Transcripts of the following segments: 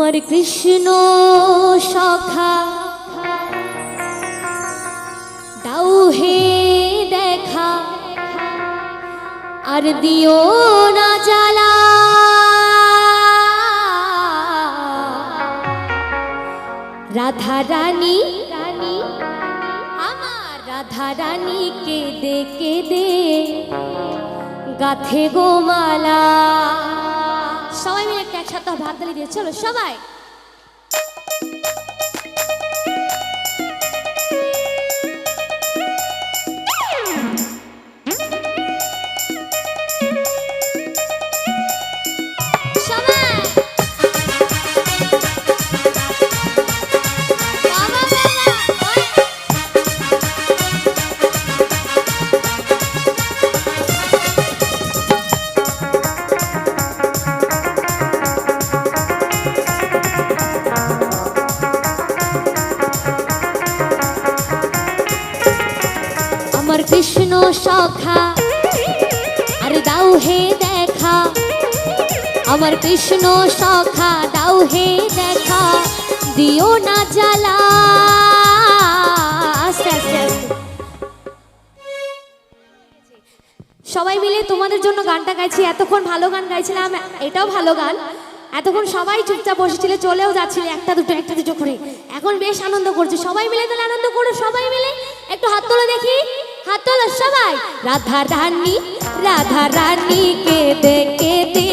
আমার কৃষ্ণ সখা। দাও হে দেখা, আর দিও না জ্বালা। রাধা রানী রানী আমার রাধা রানী কেঁদে কেঁদে গাথে গোমালা সবাই মিলে ভাত দালি দিয়ে চলো সবাই। সখা, আর দাও হে দেখা। আমার কৃষ্ণ সখা, দাও হে দেখা। দিও না জ্বালা। সবাই মিলে তোমাদের জন্য গানটা গাইছি। এতক্ষণ ভালো গান গাইছিলাম, এটাও ভালো গান। এতক্ষণ সবাই চুপচাপ বসেছিলে, চলেও যাচ্ছিলে একটা দুটো একটা দুটো করে। এখন বেশ আনন্দ করছে। সবাই মিলে তাহলে আনন্দ করো, সবাই মিলে একটু হাত তোলো দেখি। হাত তোলো সবাই। রাধা রানী রাধা রানী কে দে। কে দে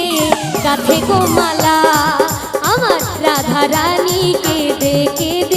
কাঁধে গোমালা, আমার রাধা রানী কে দে।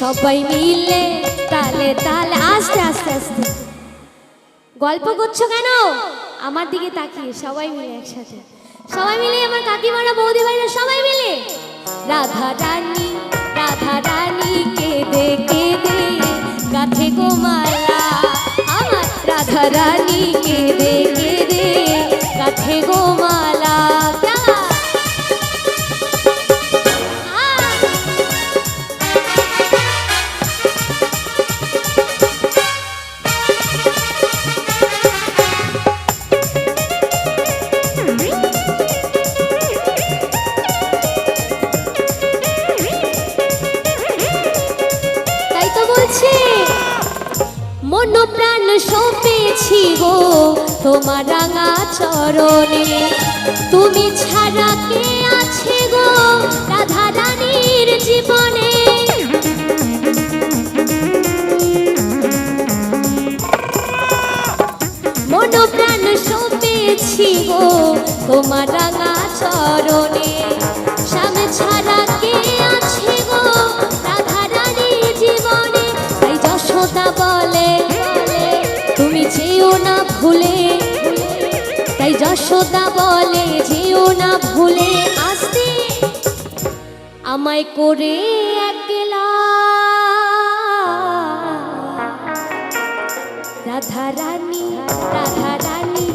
সবাই মিলে তালে তালে, আস্তে আস্তে আস্তে। গল্প করছ কেন? আমার দিকে তাকিয়ে সবাই মিলে একসাথে। সবাই মিলে আমার কাকিমারা বৌদি ভাইরা সবাই মিলে। রাধা রানী রাধা রানী, কেঁদে কেঁদে গাথে গোমালা। আমার রাধা রানী মন প্রাণ সপেছি গো তোমার রাঙা চরণে। তুমি ছাড়া কে আছে গো রাধা রানীর জীবনে? মন প্রাণ সপেছি গো তোমার রাঙা চরণে। ভুলে। তাই যশোদা বলে, যেও না ভুলে আসতে। আমায় করে একলা রাধা রানী রাধা রানী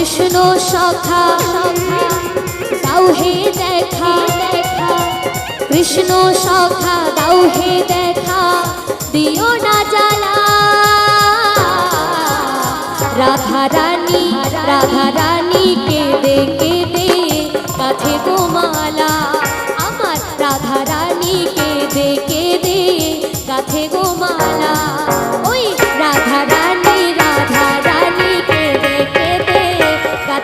কৃষ্ণ সখা, দাও হে দেখা, কৃষ্ণ সখা, দাও হে দেখা, দিও না জ্বালা। রাধা রানী রাধা রানী কেঁদে কেঁদে কাঁথে গোমালা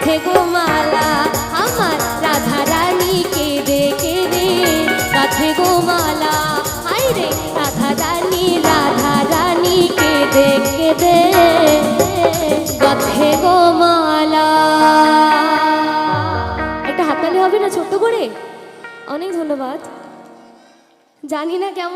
গোমালা আমার রাধা রানী কেঁদে কেঁদে কাঁথে গোমালা হাই রে রাধা রানী রাধা রানী কেঁদে কেঁদে কাঁথে গোমালা একটা হাততালি হবে না ছোট্ট করে? অনেক ধন্যবাদ। জানি না কেমন